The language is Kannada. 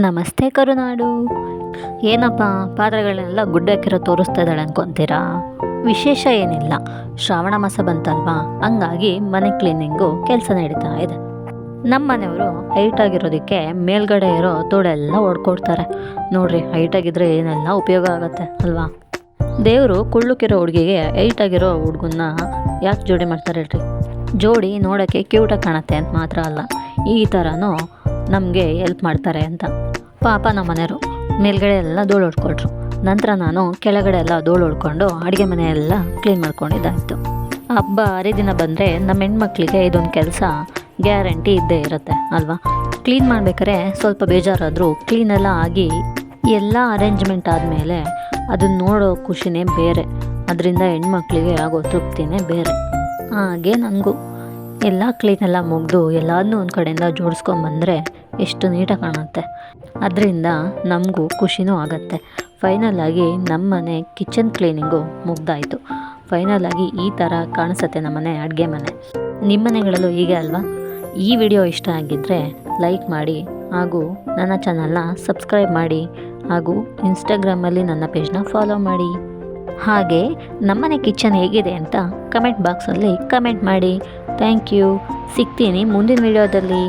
ನಮಸ್ತೆ ಕರುನಾಡು. ಏನಪ್ಪ, ಪಾತ್ರೆಗಳನ್ನೆಲ್ಲ ಗುಡ್ಡಕ್ಕಿರೋ ತೋರಿಸ್ತಾ ಇದ್ದಾಳೆ ಅನ್ಕೊಂತೀರಾ? ವಿಶೇಷ ಏನಿಲ್ಲ. ಶ್ರಾವಣ ಮಾಸ ಬಂತಲ್ವಾ? ಹಂಗಾಗಿ ಮನೆ ಕ್ಲೀನಿಂಗು ಕೆಲಸ ನಡೀತಾ ಇದೆ. ನಮ್ಮ ಮನೆಯವರು ಹೈಟ್ ಆಗಿರೋದಕ್ಕೆ ಮೇಲ್ಗಡೆ ಇರೋ ತೋಡೆಲ್ಲ ಹೊಡ್ಕೊಡ್ತಾರೆ ನೋಡ್ರಿ ಹೈಟ್ ಆಗಿದ್ರೆ ಏನೆಲ್ಲ ಉಪಯೋಗ ಆಗುತ್ತೆ ಅಲ್ವಾ? ದೇವರು ಕುಳ್ಳುಕಿರೋ ಹುಡುಗಿಗೆ ಹೈಟ್ ಆಗಿರೋ ಹುಡುಗನ್ನ ಯಾಕೆ ಜೋಡಿ ಮಾಡ್ತಾರೆ ಹೇಳ್ರಿ? ಜೋಡಿ ನೋಡೋಕ್ಕೆ ಕ್ಯೂಟಾಗಿ ಕಾಣುತ್ತೆ ಅಂತ ಮಾತ್ರ ಅಲ್ಲ. ಈ ಥರನೂ ನಮಗೆ ಹೆಲ್ಪ್ ಮಾಡ್ತಾರೆ ಅಂತ. ಪಾಪ ನಮ್ಮ ಮನೆಯವರು ಮೇಲ್ಗಡೆ ಎಲ್ಲ ಧೂಳು ಹೊಡ್ಕೊಟ್ರು ನಂತರ ನಾನು ಕೆಳಗಡೆ ಎಲ್ಲ ಧೂಳು ಹೊಡ್ಕೊಂಡು ಅಡುಗೆ ಮನೆಯೆಲ್ಲ ಕ್ಲೀನ್ ಮಾಡ್ಕೊಂಡಿದ್ದಾಯಿತು. ಹಬ್ಬ ಹರಿದಿನ ಬಂದರೆ ನಮ್ಮ ಹೆಣ್ಮಕ್ಳಿಗೆ ಇದೊಂದು ಕೆಲಸ ಗ್ಯಾರಂಟಿ ಇದ್ದೇ ಇರುತ್ತೆ, ಅಲ್ವಾ? ಕ್ಲೀನ್ ಮಾಡ್ಬೇಕಾದ್ರೆ ಸ್ವಲ್ಪ ಬೇಜಾರಾದರೂ ಕ್ಲೀನೆಲ್ಲ ಆಗಿ ಎಲ್ಲ ಅರೇಂಜ್ಮೆಂಟ್ ಆದಮೇಲೆ ಅದನ್ನ ನೋಡೋ ಖುಷಿನೇ ಬೇರೆ. ಅದರಿಂದ ಹೆಣ್ಮಕ್ಳಿಗೆ ಆಗೋ ತೃಪ್ತಿನೇ ಬೇರೆ. ಹಾಗೆ ನನಗೂ ಎಲ್ಲ ಕ್ಲೀನೆಲ್ಲ ಮುಗಿದು ಎಲ್ಲದನ್ನೂ ಒಂದು ಕಡೆಯಿಂದ ಜೋಡಿಸ್ಕೊಂಬಂದರೆ ಎಷ್ಟು ನೀಟಾಗಿ ಕಾಣುತ್ತೆ. ಅದರಿಂದ ನಮಗೂ ಖುಷಿನೂ ಆಗುತ್ತೆ. ಫೈನಲ್ ಆಗಿ ನಮ್ಮನೆ ಕಿಚನ್ ಕ್ಲೀನಿಂಗು ಮುಗ್ದಾಯಿತು. ಫೈನಲ್ ಆಗಿ ಈ ಥರ ಕಾಣಿಸುತ್ತೆ ನಮ್ಮನೆ ಅಡುಗೆ ಮನೆ. ನಿಮ್ಮ ಮನೆಗಳಲ್ಲೂ ಹೀಗೆ ಅಲ್ವಾ? ಈ ವಿಡಿಯೋ ಇಷ್ಟ ಆಗಿದ್ದರೆ ಲೈಕ್ ಮಾಡಿ ಹಾಗೂ ನನ್ನ ಚಾನಲ್ನ ಸಬ್ಸ್ಕ್ರೈಬ್ ಮಾಡಿ ಹಾಗೂ ಇನ್ಸ್ಟಾಗ್ರಾಮಲ್ಲಿ ನನ್ನ ಪೇಜ್ನ ಫಾಲೋ ಮಾಡಿ. ಹಾಗೆ ನಮ್ಮನೆ ಕಿಚನ್ ಹೇಗಿದೆ ಅಂತ ಕಮೆಂಟ್ ಬಾಕ್ಸಲ್ಲಿ ಕಮೆಂಟ್ ಮಾಡಿ. ಥ್ಯಾಂಕ್ ಯು ಸಿಗ್ತೀನಿ ಮುಂದಿನ ವಿಡಿಯೋದಲ್ಲಿ.